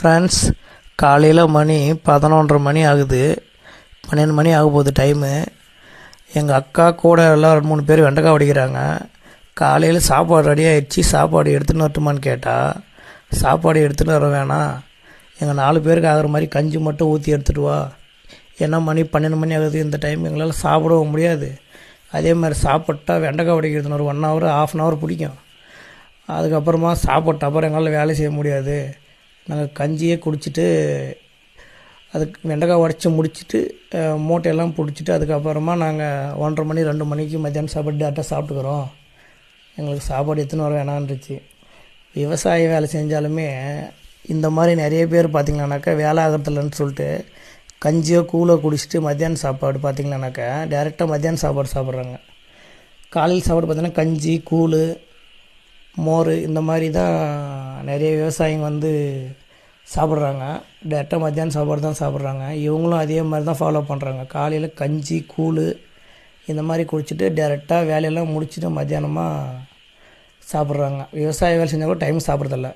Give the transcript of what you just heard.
Friends காலையில் மணி பதினொன்றரை மணி ஆகுது. பன்னெண்டு மணி ஆக போகுது டைமு எங்கள் அக்கா கூட எல்லாம் ரெண்டு மூணு பேர் வெண்டைக்காய் உடைக்கிறாங்க காலையில் சாப்பாடு ரெடி ஆகிடுச்சி சாப்பாடு எடுத்துன்னு வரட்டுமான்னு கேட்டால் சாப்பாடு எடுத்துன்னு வர வேணாம். எங்கள் நாலு பேருக்கு ஆகிற மாதிரி கஞ்சி மட்டும் ஊற்றி எடுத்துகிட்டு வா. ஏன்னா மணி பன்னெண்டு மணி ஆகுது. இந்த டைம் எங்களால் சாப்பிடவும் முடியாது. அதே மாதிரி சாப்பிட்டா வெண்டைக்காய் உடைக்கிறதுன்னு ஒரு one hour half an hour பிடிக்கும். அதுக்கப்புறமா சாப்பிட்ட அப்புறம் எங்களால் வேலை செய்ய முடியாது. நாங்கள் கஞ்சியே குடிச்சிட்டு அதுக்கு வெண்டைக்காய் உடச்சி முடிச்சிட்டு மூட்டையெல்லாம் பிடிச்சிட்டு அதுக்கப்புறமா நாங்கள் ஒன்றரை மணி ரெண்டு மணிக்கு மத்தியானம் சாப்பாடு டேரெக்டாக சாப்பிட்டுக்கிறோம். எங்களுக்கு சாப்பாடு எத்தனை வர வேணான்ருச்சு விவசாய வேலை செஞ்சாலுமே இந்த மாதிரி நிறைய பேர் பார்த்திங்கனாக்கா வேலை ஆகிறதில்லன்னு சொல்லிட்டு கஞ்சியோ கூழோ குடிச்சிட்டு மத்தியானம் சாப்பாடு பார்த்திங்கனாக்கா டேரெக்டாக மத்தியானம் சாப்பாடு சாப்பிட்றாங்க. காலையில் சாப்பாடு பார்த்தீங்கன்னா கஞ்சி கூழ் மோர் இந்த மாதிரி தான் நிறைய விவசாயிங்க வந்து சாப்பிட்றாங்க. டேரெக்டாக மத்தியானம் சாப்பாடு தான் சாப்பிட்றாங்க. இவங்களும் அதே மாதிரி தான் ஃபாலோ பண்ணுறாங்க காலையில் கஞ்சி கூழ் இந்த மாதிரி குடிச்சிட்டு டேரெக்டாக வேலையெல்லாம் முடிச்சுட்டு மத்தியானமாக சாப்பிட்றாங்க. விவசாய வேலை செஞ்சால் கூட டைம் சாப்பிட்றதில்ல.